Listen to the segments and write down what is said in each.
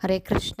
ಹರೇ ಕೃಷ್ಣ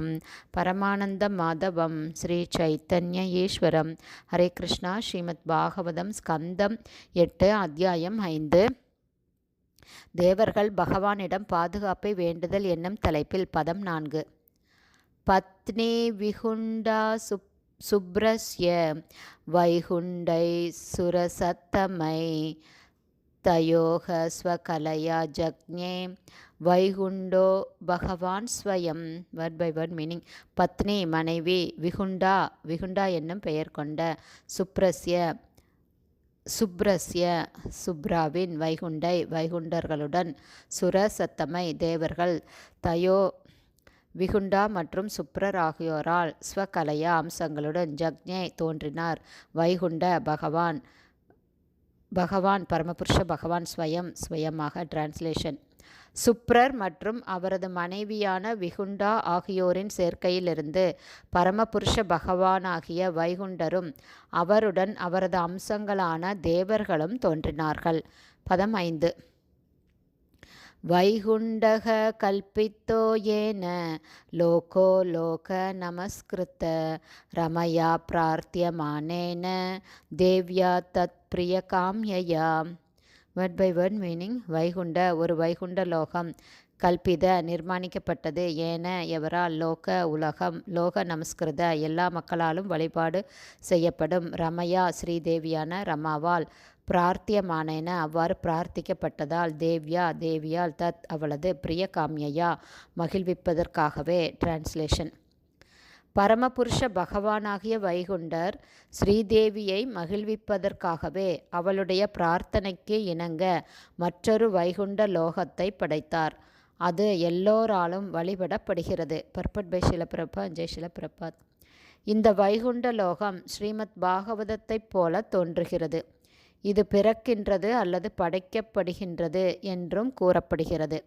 சரணம். பரமானந்த மாதவம் ஸ்ரீ சைத்தன்ய ஈஸ்வரம் ஹரே கிருஷ்ணா. ஸ்ரீமத் பாகவதம் ஸ்கந்தம் எட்டு அத்தியாயம் ஐந்து. தேவர்கள் பகவானிடம் பாதுகாப்பை வேண்டுதல் என்னும் தலைப்பில் பதம் நான்கு. பத்னி விகுண்டா சுப் சுப்ரஸ்ய வைகுண்டை சுரசத்தமை. தயோக ஸ்வகலையா ஜக்ஞே வைகுண்டோ பகவான் ஸ்வயம். வேர்ட் பை வேர்ட் மீனிங் பத்னி மனைவி விகுண்டா. விகுண்டா என்னும் பெயர் கொண்ட சுப்ரஸ்ய சுப்ரஸ்ய சுப்ராவின் வைகுண்டை வைகுண்டர்களுடன் சுரசத்தமை தேவர்கள். தயோ விகுண்டா மற்றும் சுப்ரர் ஆகியோரால் ஸ்வகலையா அம்சங்களுடன் ஜக்ஞே தோன்றினார். வைகுண்ட பகவான் பகவான் பரமபுருஷ பகவான் ஸ்வயம் ஸ்வயமாக டிரான்ஸ்லேஷன் சுப்ரர் மற்றும் அவரது மனைவியான விகுண்டா ஆகியோரின் சேர்க்கையிலிருந்து பரமபுருஷ பகவானாகிய வைகுண்டரும் அவருடன் அவரது அம்சங்களான தேவர்களும் தோன்றினார்கள். பதம் ஐந்து. வைகுண்டக கல்பித்தோயேன. லோகோ லோக நமஸ்கிருத்த. ரமையா பிரார்த்தியமானேன. தேவ்யா தத் பிரிய word by word meaning Vaikunta ஒரு வைகுண்ட லோகம். கல்பித நிர்மாணிக்கப்பட்டது. ஏன எவரால் லோக உலகம் லோக நமஸ்கிருத எல்லா மக்களாலும் வழிபாடு செய்யப்படும். ரமயா ஸ்ரீதேவியான ரமாவால். பிரார்த்தியமானேன. அவ்வாறு பிரார்த்திக்கப்பட்டதால் தேவ்யா தேவியால் தத் அவளது பிரிய காமியையா மகிழ்விப்பதற்காகவே. டிரான்ஸ்லேஷன் பரமபுருஷ பகவானாகிய வைகுண்டர் ஸ்ரீதேவியை மகிழ்விப்பதற்காகவே அவளுடைய பிரார்த்தனைக்கு இணங்க மற்றொரு வைகுண்ட லோகத்தை படைத்தார். அது எல்லோராலும் வழிபடப்படுகிறது. பர்பட் பை சிலப்பிரபா ஜெய் சிலப்பிரபாத் இந்த வைகுண்ட லோகம் ஸ்ரீமத் பாகவதத்தைப் போல தோன்றுகிறது. இது பிறக்கின்றது அல்லது படைக்கப்படுகின்றது என்றும் கூறப்படுகிறது.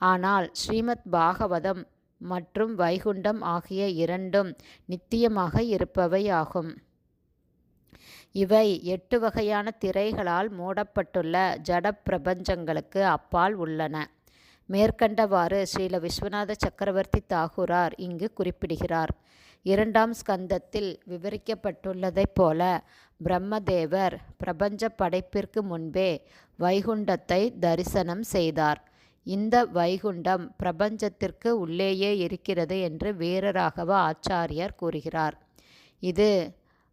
ஆனால் ஸ்ரீமத் பாகவதம் மற்றும் வைகுண்டம் ஆகிய இரண்டும் நித்தியமாக இருப்பவை ஆகும் இவை எட்டு வகையான திரைகளால் மூடப்பட்டுள்ள ஜட பிரபஞ்சங்களுக்கு அப்பால் உள்ளன. மேற்கண்டவாறு ஸ்ரீல விஸ்வநாத சக்கரவர்த்தி தாகூரார் இங்கு குறிப்பிடுகிறார். இரண்டாம் ஸ்கந்தத்தில் விவரிக்கப்பட்டுள்ளதைப் போல பிரம்மதேவர் பிரபஞ்ச படைப்பிற்கு முன்பே வைகுண்டத்தை தரிசனம் செய்தார். இந்த வைகுண்டம் பிரபஞ்சத்திற்கு உள்ளேயே இருக்கிறது என்று வீரராகவ ஆச்சாரியர் கூறுகிறார். இது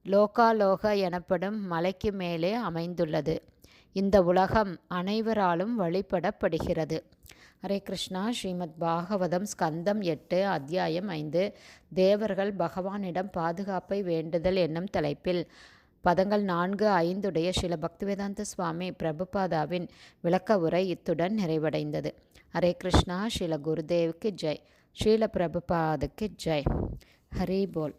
லோகாலோக எனப்படும் மலைக்கு மேலே அமைந்துள்ளது. இந்த உலகம் அனைவராலும் வழிபடப்படுகிறது. ஹரே கிருஷ்ணா ஸ்ரீமத் பாகவதம் ஸ்கந்தம் எட்டு அத்தியாயம் ஐந்து. தேவர்கள் பகவானிடம் பாதுகாப்பை வேண்டுதல் என்னும் தலைப்பில் பதங்கள் நான்கு ஐந்துடைய ஸ்ரீல பக்திவேதாந்த சுவாமி பிரபுபாதாவின் விளக்க உரை இத்துடன் நிறைவடைந்தது. ஹரே கிருஷ்ணா ஸ்ரீல குருதேவுக்கு ஜெய். ஸ்ரீல பிரபுபாதுக்கு ஜெய். ஹரி போல்.